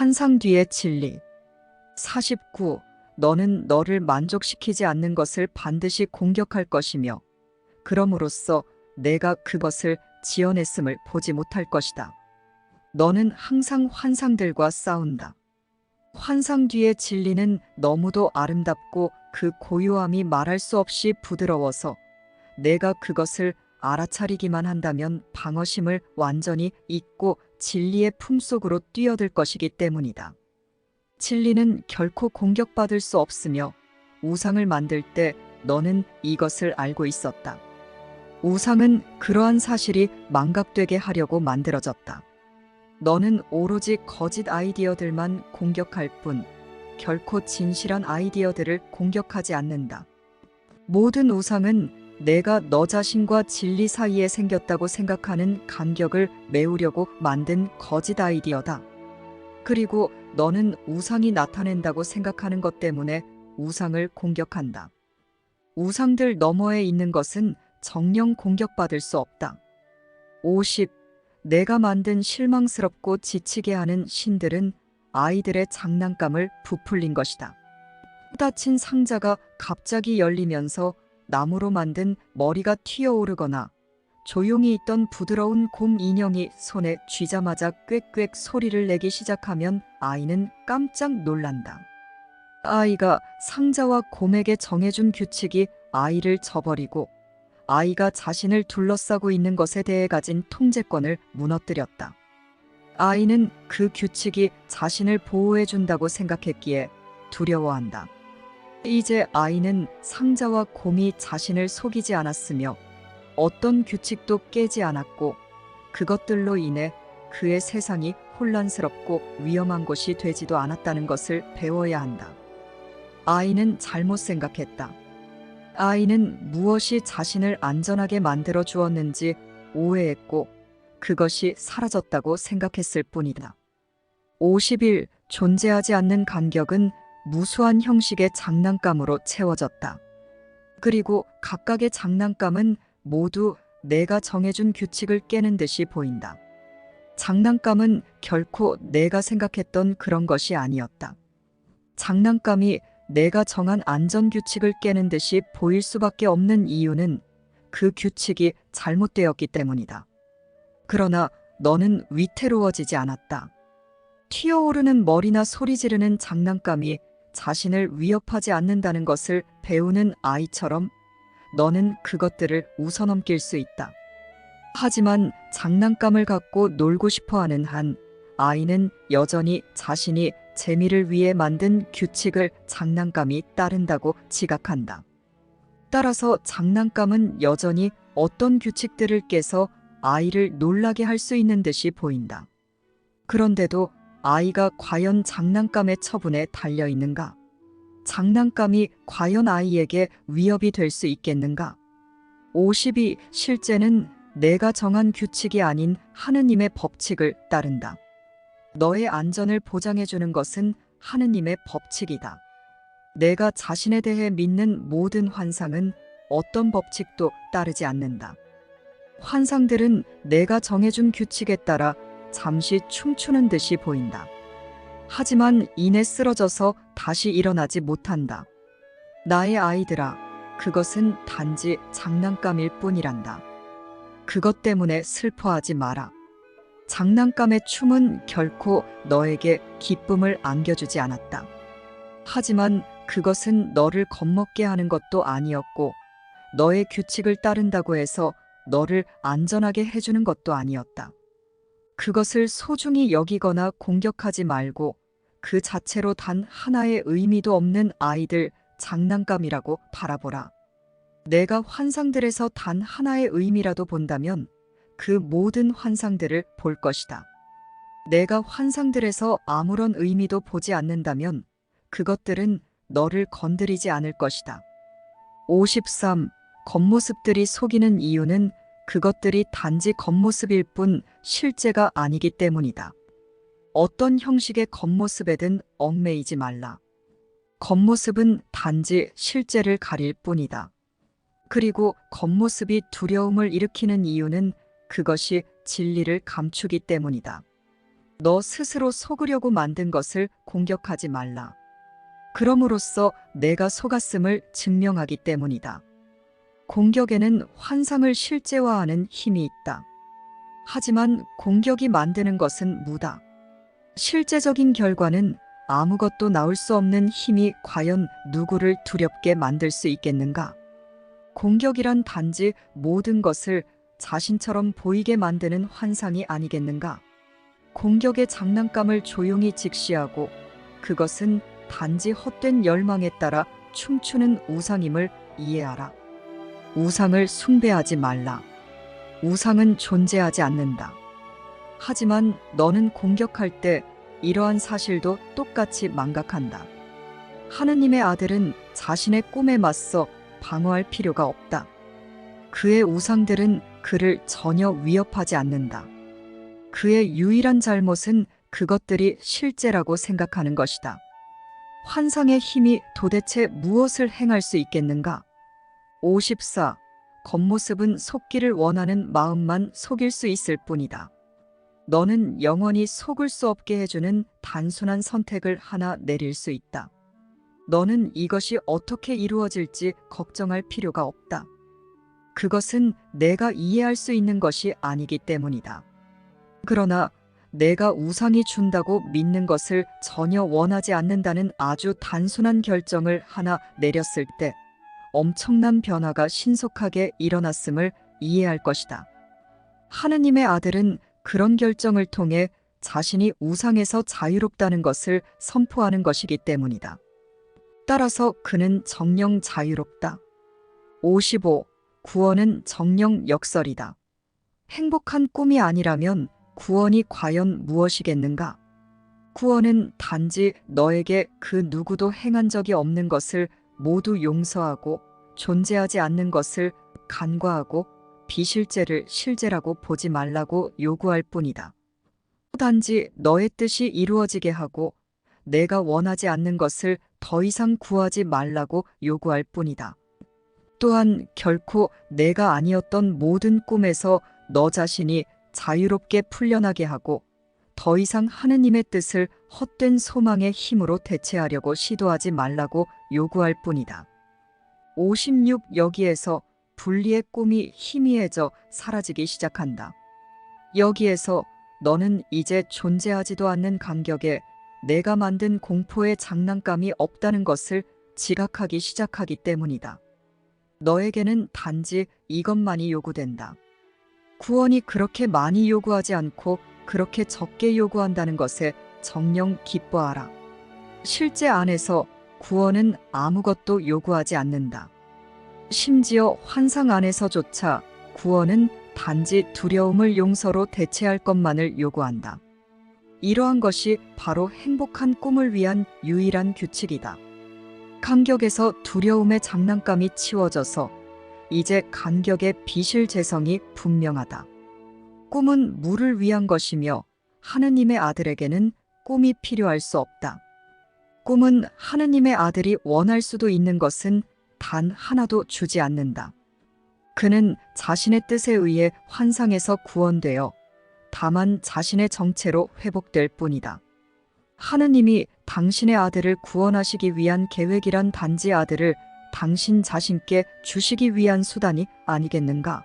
환상 뒤의 진리. 49. 너는 너를 만족시키지 않는 것을 반드시 공격할 것이며, 그럼으로써 내가 그것을 지어냈음을 보지 못할 것이다. 너는 항상 환상들과 싸운다. 환상 뒤의 진리는 너무도 아름답고 그 고요함이 말할 수 없이 부드러워서 내가 그것을 알아차리기만 한다면 방어심을 완전히 잊고 진리의 품속으로 뛰어들 것이기 때문이다. 진리는 결코 공격받을 수 없으며 우상을 만들 때 너는 이것을 알고 있었다. 우상은 그러한 사실이 망각되게 하려고 만들어졌다. 너는 오로지 거짓 아이디어들만 공격할 뿐 결코 진실한 아이디어들을 공격하지 않는다. 모든 우상은 내가 너 자신과 진리 사이에 생겼다고 생각하는 간격을 메우려고 만든 거짓 아이디어다. 그리고 너는 우상이 나타낸다고 생각하는 것 때문에 우상을 공격한다. 우상들 너머에 있는 것은 정령 공격받을 수 없다. 50. 내가 만든 실망스럽고 지치게 하는 신들은 아이들의 장난감을 부풀린 것이다. 닫힌 상자가 갑자기 열리면서 나무로 만든 머리가 튀어오르거나 조용히 있던 부드러운 곰 인형이 손에 쥐자마자 꽥꽥 소리를 내기 시작하면 아이는 깜짝 놀란다. 아이가 상자와 곰에게 정해준 규칙이 아이를 저버리고 아이가 자신을 둘러싸고 있는 것에 대해 가진 통제권을 무너뜨렸다. 아이는 그 규칙이 자신을 보호해준다고 생각했기에 두려워한다. 이제 아이는 상자와 곰이 자신을 속이지 않았으며 어떤 규칙도 깨지 않았고 그것들로 인해 그의 세상이 혼란스럽고 위험한 곳이 되지도 않았다는 것을 배워야 한다. 아이는 잘못 생각했다. 아이는 무엇이 자신을 안전하게 만들어 주었는지 오해했고 그것이 사라졌다고 생각했을 뿐이다. 50일 존재하지 않는 간격은 무수한 형식의 장난감으로 채워졌다. 그리고 각각의 장난감은 모두 내가 정해준 규칙을 깨는 듯이 보인다. 장난감은 결코 내가 생각했던 그런 것이 아니었다. 장난감이 내가 정한 안전 규칙을 깨는 듯이 보일 수밖에 없는 이유는 그 규칙이 잘못되었기 때문이다. 그러나 너는 위태로워지지 않았다. 튀어오르는 머리나 소리 지르는 장난감이 자신을 위협하지 않는다는 것을 배우는 아이처럼 너는 그것들을 웃어넘길 수 있다. 하지만 장난감을 갖고 놀고 싶어 하는 한 아이는 여전히 자신이 재미를 위해 만든 규칙을 장난감이 따른다고 지각한다. 따라서 장난감은 여전히 어떤 규칙들을 깨서 아이를 놀라게 할 수 있는 듯이 보인다. 그런데도 아이가 과연 장난감의 처분에 달려 있는가? 장난감이 과연 아이에게 위협이 될 수 있겠는가? 50이 실제는 내가 정한 규칙이 아닌 하느님의 법칙을 따른다. 너의 안전을 보장해주는 것은 하느님의 법칙이다. 내가 자신에 대해 믿는 모든 환상은 어떤 법칙도 따르지 않는다. 환상들은 내가 정해준 규칙에 따라 잠시 춤추는 듯이 보인다. 하지만 이내 쓰러져서 다시 일어나지 못한다. 나의 아이들아, 그것은 단지 장난감일 뿐이란다. 그것 때문에 슬퍼하지 마라. 장난감의 춤은 결코 너에게 기쁨을 안겨주지 않았다. 하지만 그것은 너를 겁먹게 하는 것도 아니었고, 너의 규칙을 따른다고 해서 너를 안전하게 해주는 것도 아니었다. 그것을 소중히 여기거나 공격하지 말고 그 자체로 단 하나의 의미도 없는 아이들 장난감이라고 바라보라. 내가 환상들에서 단 하나의 의미라도 본다면 그 모든 환상들을 볼 것이다. 내가 환상들에서 아무런 의미도 보지 않는다면 그것들은 너를 건드리지 않을 것이다. 53. 겉모습들이 속이는 이유는 그것들이 단지 겉모습일 뿐 실제가 아니기 때문이다. 어떤 형식의 겉모습에든 얽매이지 말라. 겉모습은 단지 실제를 가릴 뿐이다. 그리고 겉모습이 두려움을 일으키는 이유는 그것이 진리를 감추기 때문이다. 너 스스로 속으려고 만든 것을 공격하지 말라. 그럼으로써 내가 속았음을 증명하기 때문이다. 공격에는 환상을 실제화하는 힘이 있다. 하지만 공격이 만드는 것은 무다. 실제적인 결과는 아무것도 나올 수 없는 힘이 과연 누구를 두렵게 만들 수 있겠는가? 공격이란 단지 모든 것을 자신처럼 보이게 만드는 환상이 아니겠는가? 공격의 장난감을 조용히 직시하고 그것은 단지 헛된 열망에 따라 춤추는 우상임을 이해하라. 우상을 숭배하지 말라. 우상은 존재하지 않는다. 하지만 너는 공격할 때 이러한 사실도 똑같이 망각한다. 하느님의 아들은 자신의 꿈에 맞서 방어할 필요가 없다. 그의 우상들은 그를 전혀 위협하지 않는다. 그의 유일한 잘못은 그것들이 실제라고 생각하는 것이다. 환상의 힘이 도대체 무엇을 행할 수 있겠는가? 54. 겉모습은 속기를 원하는 마음만 속일 수 있을 뿐이다. 너는 영원히 속을 수 없게 해주는 단순한 선택을 하나 내릴 수 있다. 너는 이것이 어떻게 이루어질지 걱정할 필요가 없다. 그것은 내가 이해할 수 있는 것이 아니기 때문이다. 그러나 내가 우상이 준다고 믿는 것을 전혀 원하지 않는다는 아주 단순한 결정을 하나 내렸을 때 엄청난 변화가 신속하게 일어났음을 이해할 것이다. 하느님의 아들은 그런 결정을 통해 자신이 우상에서 자유롭다는 것을 선포하는 것이기 때문이다. 따라서 그는 정령 자유롭다. 55. 구원은 정령 역설이다. 행복한 꿈이 아니라면 구원이 과연 무엇이겠는가? 구원은 단지 너에게 그 누구도 행한 적이 없는 것을 모두 용서하고 존재하지 않는 것을 간과하고 비실제를 실제라고 보지 말라고 요구할 뿐이다. 단지 너의 뜻이 이루어지게 하고 내가 원하지 않는 것을 더 이상 구하지 말라고 요구할 뿐이다. 또한 결코 내가 아니었던 모든 꿈에서 너 자신이 자유롭게 풀려나게 하고 더 이상 하느님의 뜻을 헛된 소망의 힘으로 대체하려고 시도하지 말라고 요구할 뿐이다. 56 여기에서 분리의 꿈이 희미해져 사라지기 시작한다. 여기에서 너는 이제 존재하지도 않는 간격에 내가 만든 공포의 장난감이 없다는 것을 지각하기 시작하기 때문이다. 너에게는 단지 이것만이 요구된다. 구원이 그렇게 많이 요구하지 않고 그렇게 적게 요구한다는 것에 정령 기뻐하라. 실제 안에서 구원은 아무것도 요구하지 않는다. 심지어 환상 안에서조차 구원은 단지 두려움을 용서로 대체할 것만을 요구한다. 이러한 것이 바로 행복한 꿈을 위한 유일한 규칙이다. 간격에서 두려움의 장난감이 치워져서 이제 간격의 비실 재성이 분명하다. 꿈은 물을 위한 것이며 하느님의 아들에게는 꿈이 필요할 수 없다. 꿈은 하느님의 아들이 원할 수도 있는 것은 단 하나도 주지 않는다. 그는 자신의 뜻에 의해 환상에서 구원되어 다만 자신의 정체로 회복될 뿐이다. 하느님이 당신의 아들을 구원하시기 위한 계획이란 단지 아들을 당신 자신께 주시기 위한 수단이 아니겠는가?